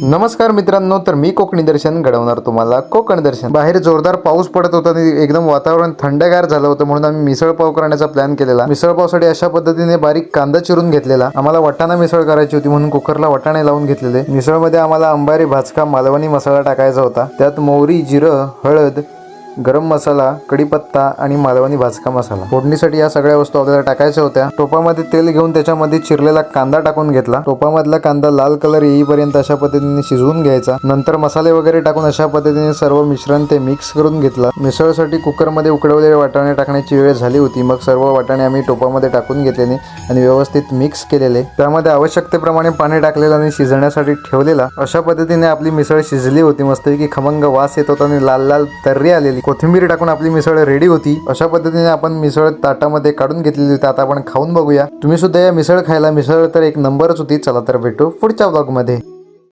नमस्कार मित्रांनो तर मी कोकणी दर्शन घडवणार तुम्हाला कोकण दर्शन. बाहेर जोरदार पाऊस पडत होता आणि एकदम वातावरण थंडगार झालं होतं म्हणून आम्ही मिसळ पाव करण्याचा प्लॅन केलेला. मिसळ पावसाठी अशा पद्धतीने बारीक कांदा चिरून घेतलेला. आम्हाला वाटाणा मिसळ करायची होती म्हणून कुकरला वाटाणे लावून घेतलेले. मिसळमध्ये आम्हाला अंबारी भाजका मालवणी मसाला टाकायचा होता. त्यात मोहरी जिरं हळद गरम मसाला कढीपत्ता आणि मालवणी भाजका मसाला. फोडणीसाठी या सगळ्या वस्तू आपल्याला टाकायच्या होत्या. टोपामध्ये तेल घेऊन त्याच्यामध्ये चिरलेला कांदा टाकून घेतला. टोपामधला कांदा लाल कलर येईपर्यंत अशा पद्धतीने शिजवून घ्यायचा. नंतर मसाले वगैरे टाकून अशा पद्धतीने सर्व मिश्रण ते मिक्स करून घेतलं. मिसळसाठी कुकरमध्ये उकडवलेले वाटाणे टाकण्याची वेळ झाली होती. मग सर्व वाटाणे आम्ही टोपामध्ये टाकून घेतलेले आणि व्यवस्थित मिक्स केलेले. त्यामध्ये आवश्यकतेप्रमाणे पाणी टाकलेलं आणि शिजण्यासाठी ठेवलेला. अशा पद्धतीने आपली मिसळ शिजली होती. मस्तपैकी खमंग वास येत होता आणि लाल लाल तर्री आलेली. कोथिंबीर टाकून आपली मिसळ रेडी होती. अशा पद्धतीने आपण मिसळ ताटामध्ये काढून घेतलेली होती आता आपण खाऊन बघूया. तुम्ही सुद्धा या मिसळ खायला मिसळ तर एक नंबरच होती. चला तर भेटू पुढच्या ब्लॉगमध्ये